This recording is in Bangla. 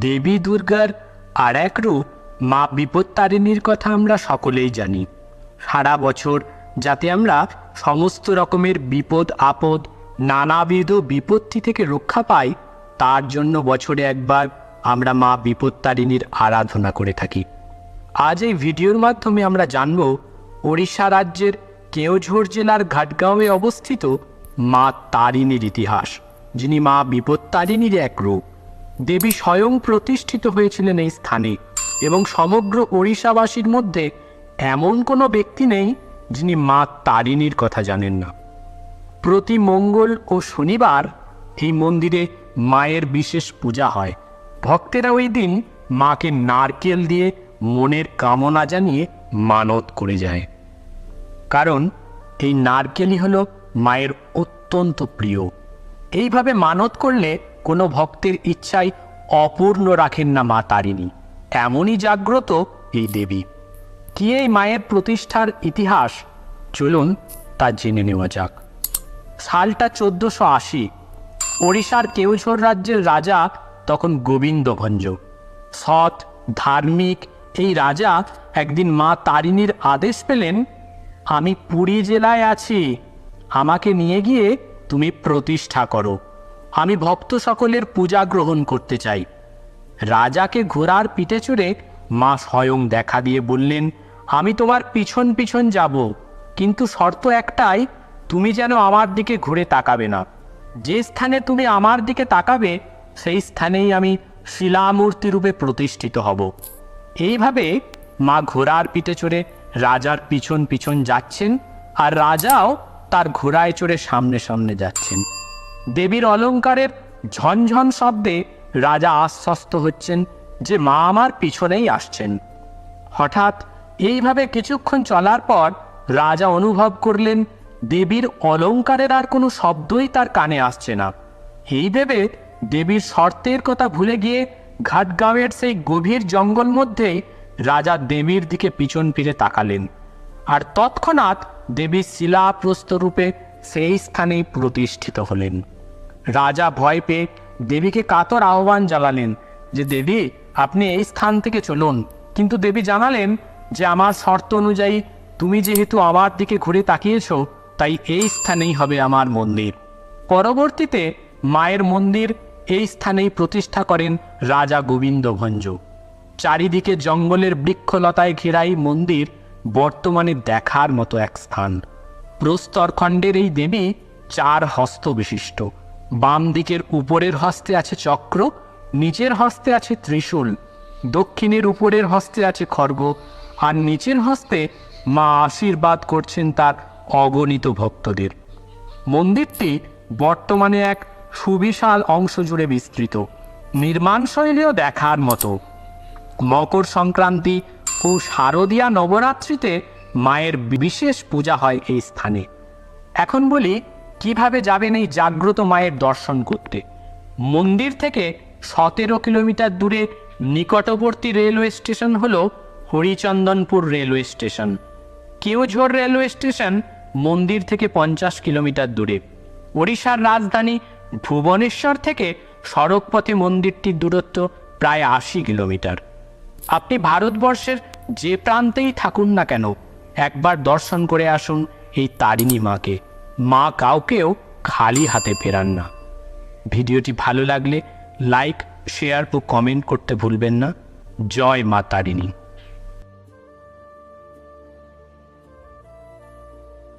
দেবী দুর্গার আর এক রূপ মা বিপত্তারিণীর কথা আমরা সকলেই জানি। সারা বছর যাতে আমরা সমস্ত রকমের বিপদ, আপদ, নানাবিধ বিপত্তি থেকে রক্ষা পাই, তার জন্য বছরে একবার আমরা মা বিপত্তারিণীর আরাধনা করে থাকি। আজ এই ভিডিওর মাধ্যমে আমরা জানব, ওড়িশা রাজ্যের কেওঝোর জেলার ঘাটগাঁওয়ে অবস্থিত মা তারিণীর ইতিহাস, যিনি মা বিপত্তারিণীর এক রূপ। দেবী স্বয়ং প্রতিষ্ঠিত হয়েছিলেন এই স্থানে এবং সমগ্র ওড়িশাবাসীর মধ্যে এমন কোনো ব্যক্তি নেই যিনি মা তারিণীর কথা জানেন না। প্রতি মঙ্গল ও শনিবার এই মন্দিরে মায়ের বিশেষ পূজা হয়। ভক্তেরা ওই দিন মাকে নারকেল দিয়ে মনের কামনা জানিয়ে মানত করে যায়। কারণ এই নারকেলই হলো মায়ের অত্যন্ত প্রিয়। এইভাবে মানত করলে কোনো ভক্তের ইচ্ছাই অপূর্ণ রাখেন না মা তারিণী। এমনই জাগ্রত এই দেবী। কি এই মায়ের প্রতিষ্ঠার ইতিহাস? চলুন তা জেনে নেওয়া যাক। সালটা চোদ্দশো আশি। ওড়িশার কেউঝর রাজ্যের রাজা তখন গোবিন্দ ভঞ্জ সৎ, ধার্মিক এই রাজা একদিন মা তারিণীর আদেশ পেলেন, আমি পুরী জেলায় আছি। আমাকে নিয়ে গিয়ে তুমি প্রতিষ্ঠা করো। আমি ভক্ত সকলের পূজা গ্রহণ করতে চাই। রাজাকে ঘোড়ার পিঠে চড়ে মা স্বয়ং দেখা দিয়ে বললেন, আমি তোমার পিছন পিছন যাব, কিন্তু শর্ত একটাই, তুমি যেন আমার দিকে ঘুরে তাকাবে না। যে স্থানে তুমি আমার দিকে তাকাবে, সেই স্থানেই আমি শিলামূর্তি রূপে প্রতিষ্ঠিত হব। এইভাবে মা ঘোড়ার পিঠে চড়ে রাজার পিছন পিছন যাচ্ছেন, আর রাজাও তার ঘোড়ায় চড়ে সামনে সামনে যাচ্ছেন। দেবীর অলঙ্কারের ঝনঝন শব্দে রাজা আশ্বস্ত হচ্ছেন যে মা আমার পিছনেই আসছেন। হঠাৎ এইভাবে কিছুক্ষণ চলার পর রাজা অনুভব করলেন, দেবীর অলঙ্কারের আর কোনো শব্দই তার কানে আসছে না। এই ভেবে দেবীর শর্তের কথা ভুলে গিয়ে ঘাটগাঁওয়ের সেই গভীর জঙ্গল মধ্যেই রাজা দেবীর দিকে পিছন ফিরে তাকালেন। আর তৎক্ষণাৎ দেবী শিলাপ্রস্তরূপে সেই স্থানেই প্রতিষ্ঠিত হলেন। রাজা ভয় পেয়ে দেবীকে কাতর আহ্বান জানালেন যে, দেবী, আপনি এই স্থান থেকে চলুন। কিন্তু দেবী জানালেন যে, আমার শর্ত অনুযায়ী তুমি যেহেতু আমার দিকে ঘুরে তাকিয়েছো, তাই এই স্থানেই হবে আমার মন্দির। পরবর্তীতে মায়ের মন্দির এই স্থানেই প্রতিষ্ঠা করেন রাজা গোবিন্দ ভঞ্জ চারিদিকে জঙ্গলের বৃক্ষলতায় ঘেরাই মন্দির বর্তমানে দেখার মতো এক স্থান। প্রস্তরখণ্ডের এই দেবী চার হস্ত বিশিষ্ট। বাম দিকের উপরের হস্তে আছে চক্র, নিচের হস্তে আছে ত্রিশূল, দক্ষিণের উপরের হস্তে আছে খর্গ, আর নিচের হস্তে মা আশীর্বাদ করছেন তার অগণিত ভক্তদের। মন্দিরটি বর্তমানে এক সুবিশাল অংশ জুড়ে বিস্তৃত, নির্মাণ শৈলীও দেখার মতো। মকর সংক্রান্তি ও শারদীয়া নবরাত্রিতে মায়ের বিশেষ পূজা হয় এই স্থানে। এখন বলি কীভাবে যাবেন এই জাগ্রত মায়ের দর্শন করতে? মন্দির থেকে সতেরো কিলোমিটার দূরে নিকটবর্তী রেলওয়ে স্টেশন হল Harichandanpur railway station. Keonjhar railway station মন্দির থেকে পঞ্চাশ কিলোমিটার দূরে। ওড়িশার রাজধানী ভুবনেশ্বর থেকে সড়কপথে মন্দিরটির দূরত্ব প্রায় আশি কিলোমিটার। আপনি ভারতবর্ষের যে প্রান্তেই থাকুন না কেন, একবার দর্শন করে আসুন এই তারিণী মাকে। মা কাউকেও খালি হাতে ফেরান না। ভিডিওটি ভালো লাগলে লাইক, শেয়ার ও কমেন্ট করতে ভুলবেন না। জয় মা তারিণী।